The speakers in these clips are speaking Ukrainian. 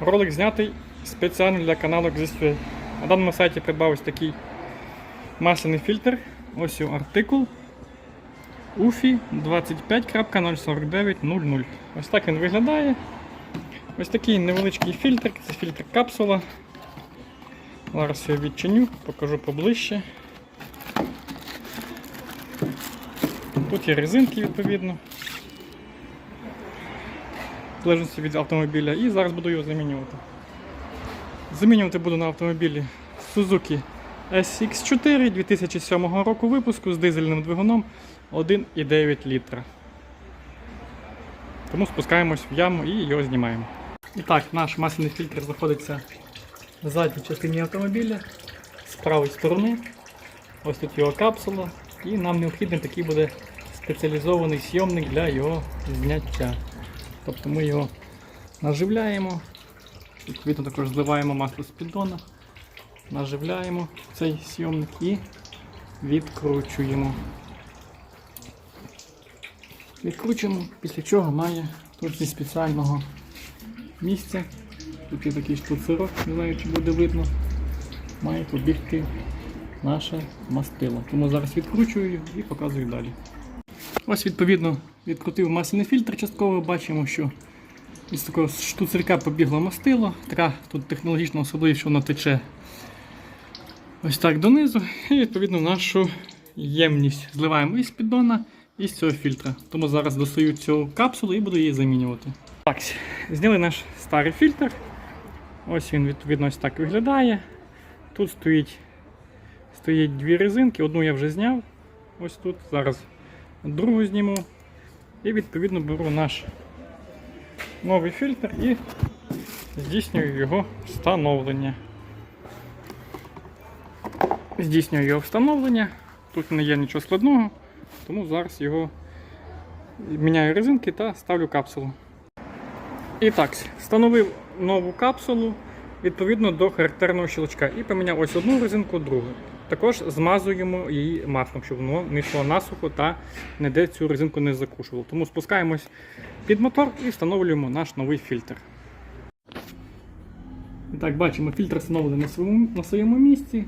Ролик знятий спеціально для каналу Exist.ua. На даному сайті придбав ось такий масляний фільтр. Ось його артикул UFI 25.04900. Ось так він виглядає. Ось такий невеличкий фільтр, це фільтр капсула. Зараз я відчиню, покажу поближче. Тут є резинки відповідно. В від автомобіля. І зараз буду його замінювати. Замінювати буду на автомобілі Suzuki SX4 2007 року випуску з дизельним двигуном 1,9 літра. Тому спускаємось в яму і його знімаємо. І так, наш масляний фільтр знаходиться в задній частині автомобіля з правої сторони. Ось тут його капсула. І нам необхідний такий буде спеціалізований сйомник для його зняття. Тобто ми його наживляємо, відповідно також зливаємо масло з піддона, наживляємо цей сйомник і відкручуємо. Відкручуємо, після чого має тут зі спеціального місця. Тут є такий штуцерок, не знаю, чи буде видно. Має побігти наше мастило. Тому зараз відкручую його і показую далі. Ось відповідно відкрутив масляний фільтр частково, бачимо, що із такого штуцерка побігло мастило. Така тут технологічна особливість, що воно тече ось так донизу. І відповідно нашу ємність зливаємо із піддона і з цього фільтра. Тому зараз достаю цю капсулу і буду її замінювати. Так, зняли наш старий фільтр. Ось він відповідно ось так виглядає. Тут стоїть, стоїть дві резинки, одну я вже зняв. Ось тут. Зараз другу зніму. І відповідно беру наш новий фільтр і здійснюю його встановлення. Здійснюю його встановлення. Тут не є нічого складного, тому зараз його міняю резинки та ставлю капсулу. І так, встановив нову капсулу відповідно до характерного щелчка і поміняв ось одну резинку, другу. Також змазуємо її маслом, щоб воно не йшло насухо та ніде цю резинку не закушувало. Тому спускаємось під мотор і встановлюємо наш новий фільтр. Так, бачимо, фільтр встановлений на своєму, на своєму місці,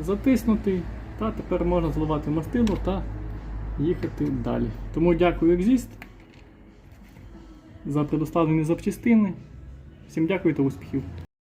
затиснутий, та тепер можна зливати мастило та їхати далі. Тому дякую Exist за предоставлені запчастини. Всім дякую та успіхів!